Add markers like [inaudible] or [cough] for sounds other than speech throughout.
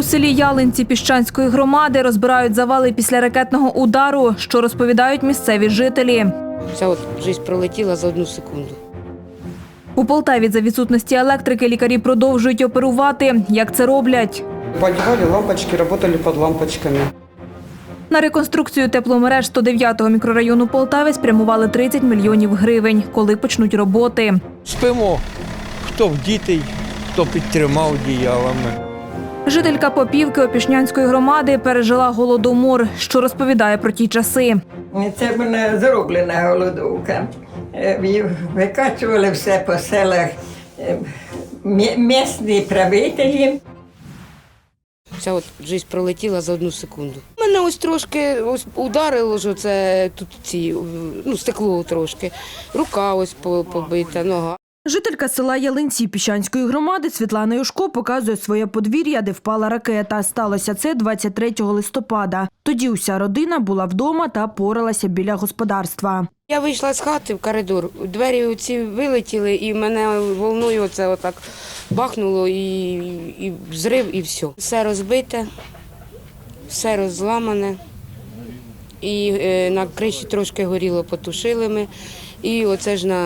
У селі Ялинці Піщанської громади розбирають завали після ракетного удару, що розповідають місцеві жителі. Вся от жизнь пролетіла за одну секунду. У Полтаві за відсутності електрики лікарі продовжують оперувати. Як це роблять? Подевали лампочки, работали под лампочками. На реконструкцію тепломереж 109-го мікрорайону Полтави спрямували 30 мільйонів гривень. Коли почнуть роботи? Спимо, хто в дітей, хто підтримав діялами. Жителька Попівки Опішнянської громади пережила голодомор, що розповідає про ті часи. Це в мене зроблена голодовка. Е, Викачували все по селах е, місні правителі. Вся от жизнь пролетіла за одну секунду. Мене ось трошки ось ударило, що це тут ці ну, стекло трошки. Рука ось побита, нога. Жителька села Ялинці Піщанської громади Світлана Юшко показує своє подвір'я, де впала ракета. Сталося це 23 листопада. Тоді уся родина була вдома та поралася біля господарства. Я вийшла з хати в коридор, двері оці вилетіли, і мене волною оце отак бахнуло, і, і взрив, і все. Все розбите, все розламане. І е, на криші трошки горіло, потушили ми. І оце ж на,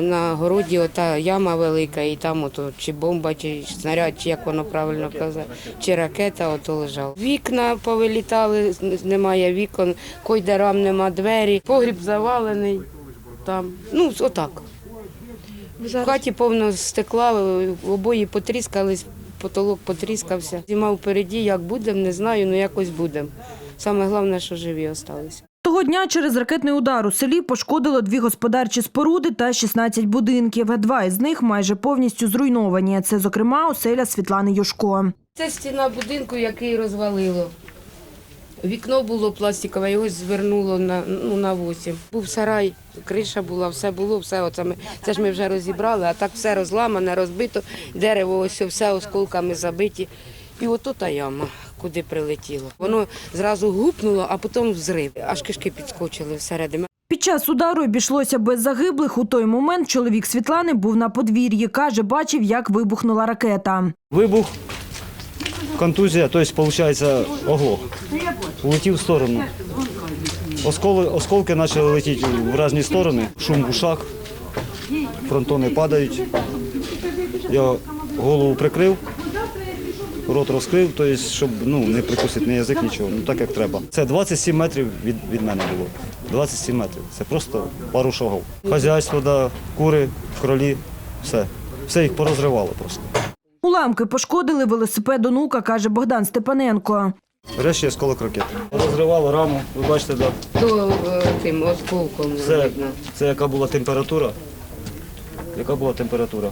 на городі ота яма велика, і там ото чи бомба, чи снаряд, чи як воно правильно казати, чи ракета ото лежала. Вікна повилітали, немає вікон, койдерам нема двері, погріб завалений там. Ну, отак. В хаті повно стекла, обої потріскались, потолок потріскався. Зима впереді, як будемо, не знаю, але якось будемо. Саме головне, що живі залишилися. Того дня через ракетний удар у селі пошкодило дві господарчі споруди та 16 будинків. Два із них майже повністю зруйновані. Це, зокрема, оселя Світлани Юшко. Це стіна будинку, який розвалило. Вікно було пластикове, його звернуло на, ну, на 8. Був сарай, криша була, все було, все оце ми, це ж ми вже розібрали, а так все розламане, розбито, дерево ось все осколками забиті. І ото та яма, куди прилетіло. Воно зразу гупнуло, а потім взрив. Аж кишки підскочили всередину. Під час удару обійшлося без загиблих. У той момент чоловік Світлани був на подвір'ї. Каже, бачив, як вибухнула ракета. Вибух, контузія, тобто, виходить, оглох. Улетів в сторону. Осколи, осколки почали летіти в різні сторони, шум в ушах, фронтони падають. Я голову прикрив, рот розкрив, тобто, щоб ну, не прикусити ні язик, нічого, ну так як треба. Це 27 метрів від, від мене було. 27 метрів. Це просто пару шагів. Хазяйство, да, кури, кролі, все. Все їх порозривало просто. Уламки пошкодили велосипед онука, каже Богдан Степаненко. Решті осколок ракети. Розривало раму, ви бачите, да. То е, тим осколком це, це яка була температура. Яка була температура?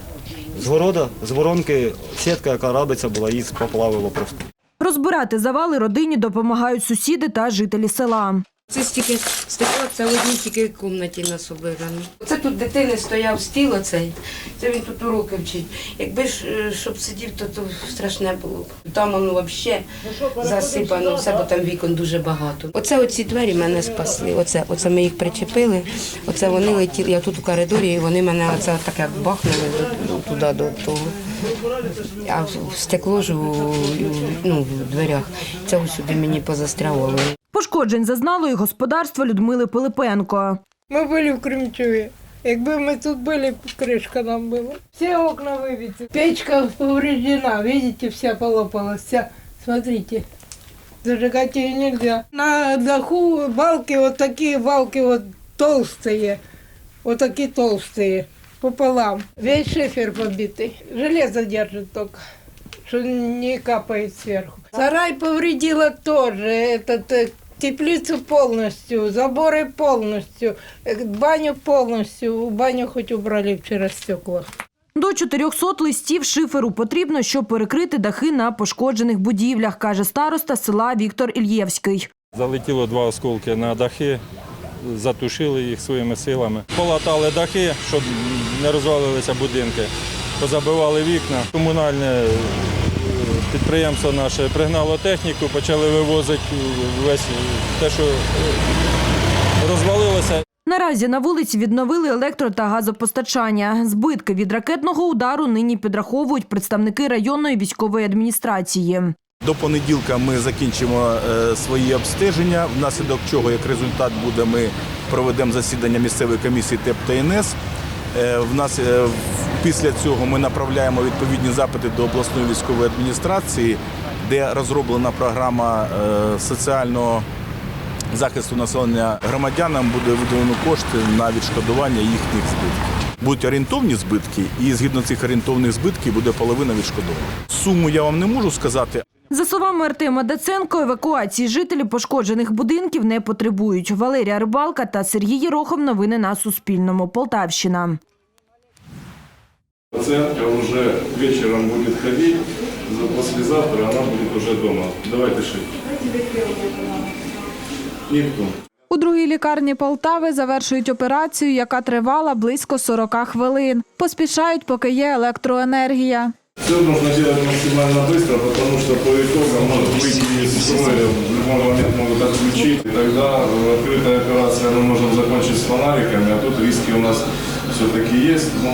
З города, з воронки, сітка, яка рабиться була, її поплавило просто. Розбирати завали родині допомагають сусіди та жителі села. Це стільки стекло, це в одній тільки кімнаті нас обирано. Це тут дитини стояв стіл оцей, це він тут уроки вчить. Якби ж е, щоб сидів, то, то страшне було б. Там воно взагалі засипано, все, бо там вікон дуже багато. Оце оці двері мене спасли. Оце, оце ми їх причепили, оце вони летіли. Я тут у коридорі, і вони мене оце так як бахнули туди до того. А стекло ж у, ну, в дверях. Це ось сюди мені позастрявало. Пошкоджень зазнало і господарство Людмили Пилипенко. Мы были в Кремчеве. Якби мы тут были, крышка нам была. Все окна выбиты. Печка повреждена, видите, вся полопалась, вся. Смотрите, зажигать ее нельзя. На даху балки, вот такие балки вот толстые, вот такие толстые, пополам. Весь шифер побитый. Железо держит только, что не капает сверху. Сарай повредила тоже, этот э, теплицу полностью, заборы полностью, э, баню полностью. Баню хоть убрали вчера стекла. До 400 листів шиферу потрібно, щоб перекрити дахи на пошкоджених будівлях, каже староста села Віктор Ільєвський. Залетіло два осколки на дахи, затушили їх своїми силами. Полатали дахи, щоб не розвалилися будинки, позабивали вікна. Комунальне е, підприємство наше пригнало техніку, почали вивозити весь те, що е, розвалилося. Наразі на вулиці відновили електро та газопостачання. Збитки від ракетного удару нині підраховують представники районної військової адміністрації. До понеділка ми закінчимо е, свої обстеження, внаслідок чого, як результат буде, ми проведемо засідання місцевої комісії ТЕП та ІНС. Е, В нас е, після цього ми направляємо відповідні запити до обласної військової адміністрації, де розроблена програма е, соціального захисту населення громадянам буде виділено кошти на відшкодування їхніх збитків. Будуть орієнтовні збитки, і згідно цих орієнтовних збитків буде половина відшкодована. Суму я вам не можу сказати, За словами Артема Даценко, евакуації жителів пошкоджених будинків не потребують. Валерія Рибалка та Сергій Єрохов. Новини на Суспільному. Полтавщина. Пациентка уже вечером будет ходить, за- послезавтра она будет уже дома. Давайте шить. Нитку. У другій лікарні Полтави завершують операцію, яка тривала близько 40 хвилин. Поспішають, поки є електроенергія. Все нужно делать максимально быстро, потому что по итогам может выйти из строя, в любой момент могут отключить. И тогда э, открытая операция мы можем закончить с фонариками, а тут риски у нас все-таки есть, но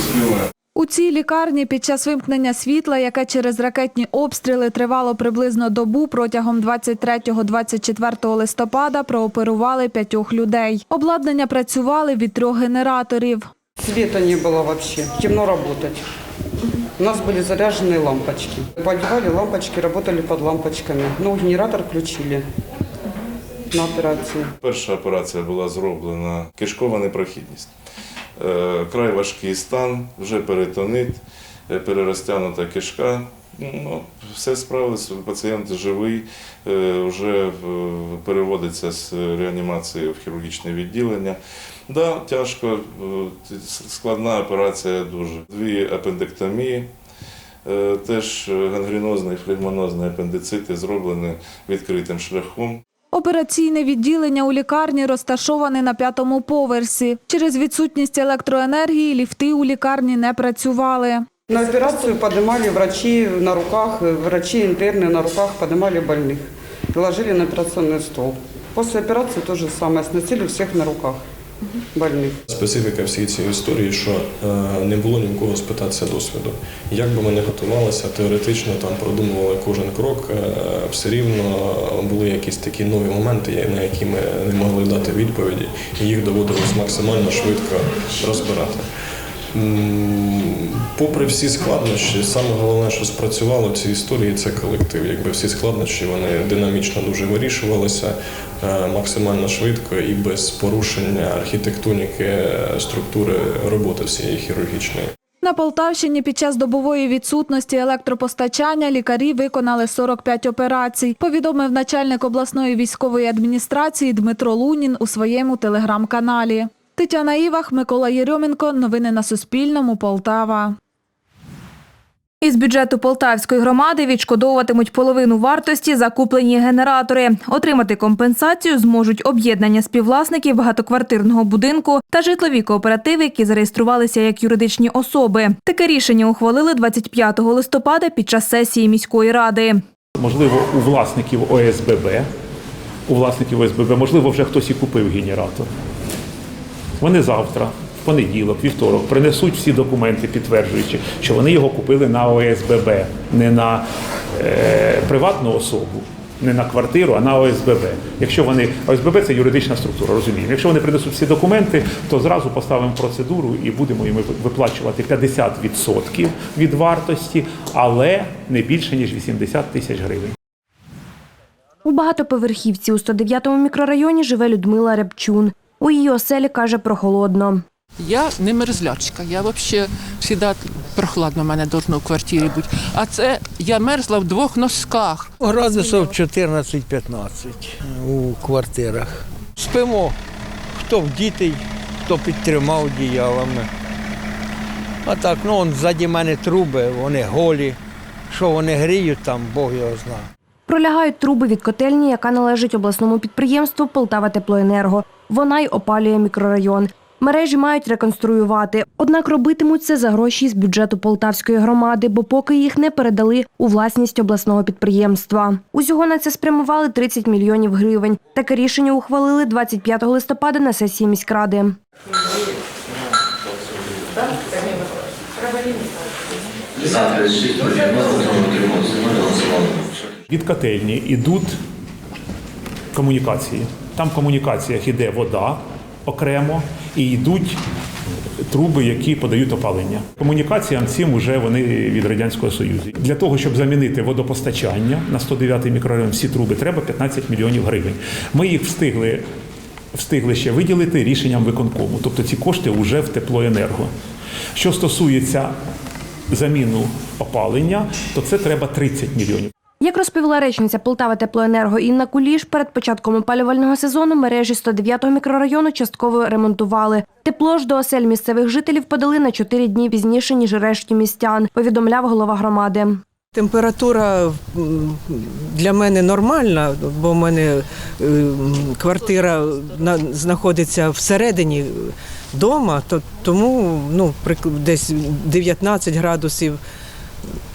успеваем. У цій лікарні під час вимкнення світла, яке через ракетні обстріли тривало приблизно добу, протягом 23-24 листопада прооперували п'ятьох людей. Обладнання працювали від трьох генераторів. Света не было вообще. Темно работать. У нас были заряженные лампочки. Подевали лампочки, работали под лампочками. Ну, генератор включили на операцию. Перша операція була зроблена кишкова непрохідність. Е, Край важкий стан, вже перитонит, е, перерозтягнута кишка. Ну, все справилось, пацієнт живий, е, вже переводиться з реанімації в хірургічне відділення. Да, тяжко, складна операція дуже. Дві апендектомії, теж гангренозний, флегмонозний апендицити зроблені відкритим шляхом. Операційне відділення у лікарні розташоване на п'ятому поверсі. Через відсутність електроенергії ліфти у лікарні не працювали. На операцию поднимали врачи на руках, э, врачи интерны на руках поднимали больных и ложили на операционный стол. После операции то же самое, сносили всех на руках больных. Специфіка всієї цієї історії, що е, не було ні в кого спитатися досвіду. Як би ми не готувалися, теоретично там продумували кожен крок, е, все рівно були якісь такі нові моменти, на які ми не могли дати відповіді, і їх доводилось максимально швидко розбирати. Попри всі складнощі, саме головне, що спрацювало в цій історії, це колектив. Якби всі складнощі вони динамічно дуже вирішувалися е, максимально швидко і без порушення архітектоніки е, структури роботи всієї хірургічної. На Полтавщині під час добової відсутності електропостачання лікарі виконали 45 операцій, повідомив начальник обласної військової адміністрації Дмитро Лунін у своєму телеграм-каналі. Тетяна Івах, Микола Єрьоменко. Новини на Суспільному. Полтава. Із бюджету Полтавської громади відшкодовуватимуть половину вартості закуплені генератори. Отримати компенсацію зможуть об'єднання співвласників багатоквартирного будинку та житлові кооперативи, які зареєструвалися як юридичні особи. Таке рішення ухвалили 25 листопада під час сесії міської ради. Можливо, у власників ОСББ, у власників ОСББ, можливо, вже хтось і купив генератор. Вони завтра, понеділок, вівторок, принесуть всі документи, підтверджуючи, що вони його купили на ОСББ, не на е, приватну особу, не на квартиру, а на ОСББ. Якщо вони ОСББ це юридична структура, розуміємо. Якщо вони принесуть всі документи, то зразу поставимо процедуру і будемо їм виплачувати 50% від вартості, але не більше ніж 80 тисяч гривень. У багатоповерхівці у 109-му мікрорайоні живе Людмила Рябчун. У її оселі каже прохолодно. Я не мерзлячка, я взагалі завжди прохладно в мене должно в квартирі бути. А це я мерзла в двох носках. Градусів 14-15 у квартирах. Спимо, хто в дітей, хто під трьома одіялами. А так, ну он ззаді мене труби, вони голі. Що вони гріють там, Бог його знає. Пролягають труби від котельні, яка належить обласному підприємству Полтава Теплоенерго. Вона й опалює мікрорайон. Мережі мають реконструювати, однак робитимуть це за гроші з бюджету Полтавської громади, бо поки їх не передали у власність обласного підприємства. Усього на це спрямували 30 мільйонів гривень. Таке рішення ухвалили 25 листопада на сесії міськради. Від котельні йдуть комунікації. Там в комунікаціях йде вода окремо і йдуть труби, які подають опалення. Комунікаціям цим вже вони від Радянського Союзу. Для того, щоб замінити водопостачання на 109-й мікрорайон, всі труби, треба 15 мільйонів гривень. Ми їх встигли, встигли ще виділити рішенням виконкому. Тобто ці кошти вже в теплоенерго. Що стосується заміну опалення, то це треба 30 мільйонів. Як розповіла речниця Полтава Теплоенерго Інна Куліш, перед початком опалювального сезону мережі 109-го мікрорайону частково ремонтували. Тепло ж до осель місцевих жителів подали на 4 дні пізніше, ніж решті містян, повідомляв голова громади. Температура для мене нормальна, бо в мене квартира на- знаходиться всередині вдома, то тому ну, десь 19 градусів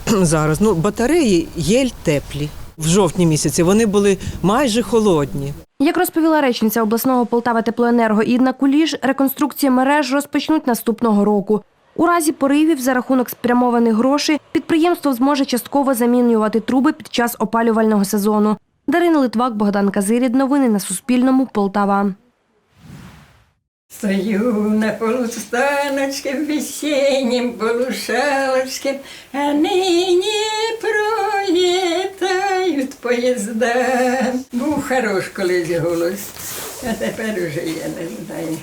[clears throat] зараз. Ну, батареї є теплі. В жовтні місяці вони були майже холодні. Як розповіла речниця обласного Полтава Теплоенерго Інна Куліш, реконструкції мереж розпочнуть наступного року. У разі поривів за рахунок спрямованих грошей підприємство зможе частково замінювати труби під час опалювального сезону. Дарина Литвак, Богдан Казирід. Новини на Суспільному. Полтава. Стою на полустаночке в весеннем полушалочке, а ныне пролетают поезда. Був хорош колись голос, а тепер уже я не знаю.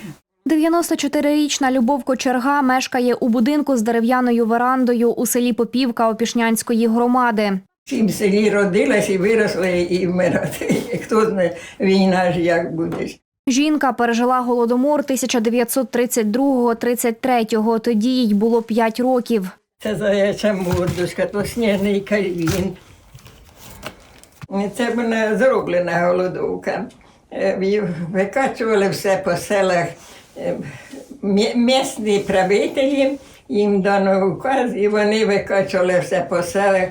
94-річна Любов Кочерга мешкає у будинку з дерев'яною верандою у селі Попівка Опішнянської громади. В цім селі родилась і виросла і вмирати. [laughs] Хто знає, війна ж як буде. Жінка пережила голодомор 1932-33. Тоді їй було 5 років. Це заяча мордочка, то сніжний кальвін. Це була зроблена голодовка. Е, Викачували все по селах е, місні правителі, їм дано указ, і вони викачували все по селах,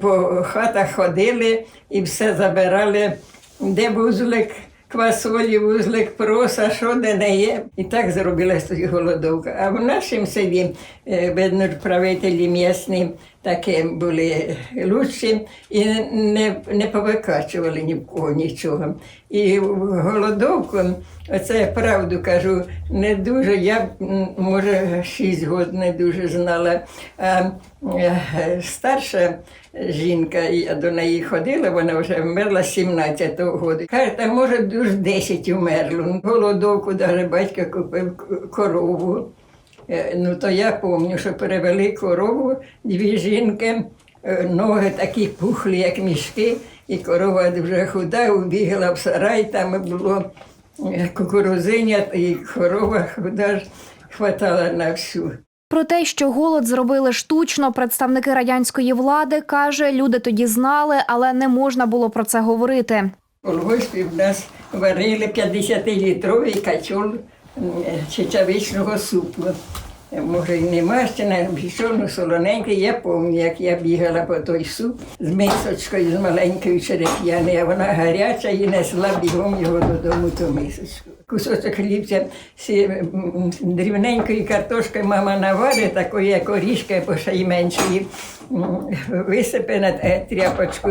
по хатах ходили і все забирали, де вузлик квасолі, вузлик проса, що де не є. І так зробилася голодовка. А в нашому селі, е, видно, правителі місні такі були лучші і не, не повикачували ні в кого нічого. І голодовку, оце я правду кажу, не дуже. Я може шість років не дуже знала. А е, старша жінка, я до неї ходила, вона вже вмерла 17-го року. Каже, та може дуже 10 умерло. Голодовку навіть батько купив корову. Е, Ну то я пам'ятаю, що перевели корову, дві жінки, е, ноги такі пухлі, як мішки, і корова дуже худа, убігла в сарай, там було е, кукурузиня, і корова худа ж хватала на всю. Про те, що голод зробили штучно, представники радянської влади каже, люди тоді знали, але не можна було про це говорити. У Львові в нас варили 50-літровий качол м, чечавичного супу. Може, і нема ще на бішону солоненький. Я пам'ятаю, як я бігала по той суп з мисочкою, з маленькою череп'яною, а вона гаряча і несла бігом його додому ту мисочку. Кусочок хлібця з м, дрібненької картошки мама наварить, такої, як орішка, бо ще й меншої, висипе на е, тряпочку.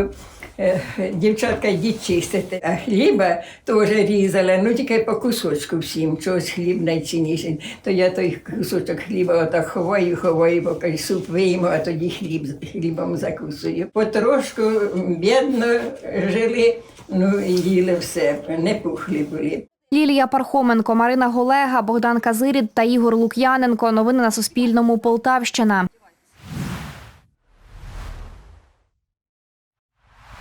Е, Дівчатка йдіть чистити. А хліба теж різала, ну тільки по кусочку всім, чогось хліб найцінніший. То я той кусочок хліба отак ховаю, ховаю, поки суп вийму, а тоді хліб, хлібом закусую. Потрошку бідно жили, ну і їли все, не пухлі були. Лілія Пархоменко, Марина Голега, Богдан Казирід та Ігор Лук'яненко. Новини на Суспільному. Полтавщина.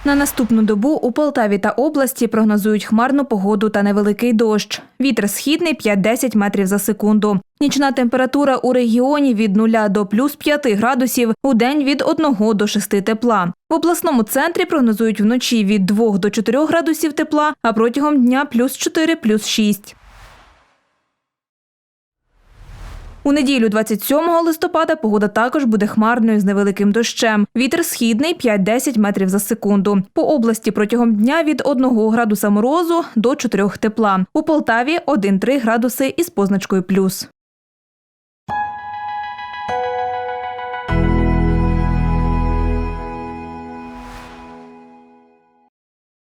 На наступну добу у Полтаві та області прогнозують хмарну погоду та невеликий дощ. Вітер східний 5-10 метрів за секунду. Нічна температура у регіоні від 0 до плюс 5 градусів, у день від 1 до 6 тепла. В обласному центрі прогнозують вночі від 2 до 4 градусів тепла, а протягом дня плюс 4, плюс 6. У неділю 27 листопада погода також буде хмарною з невеликим дощем. Вітер східний 5-10 метрів за секунду. По області протягом дня від 1 градуса морозу до 4 тепла. У Полтаві 1-3 градуси із позначкою плюс.